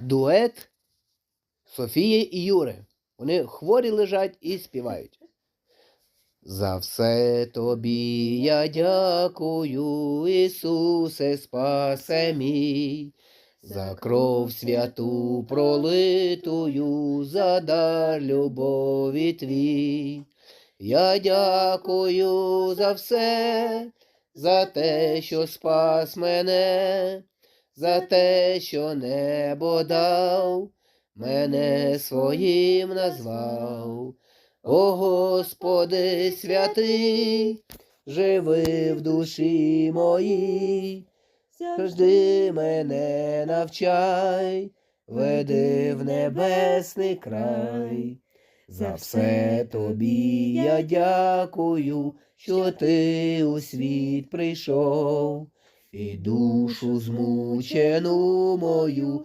дует Софії і Юри. Вони хворі лежать і співають. За все тобі я дякую, Ісусе, спасе мій, за кров святу пролитую, за дар любові твій. Я дякую за все, за те, що спас мене, за те, що небо дав, мене своїм назвав. О Господи святий, живи в душі моїй, завжди мене навчай, веди в небесний край. За все тобі я дякую, що ти у світ прийшов, і душу змучену мою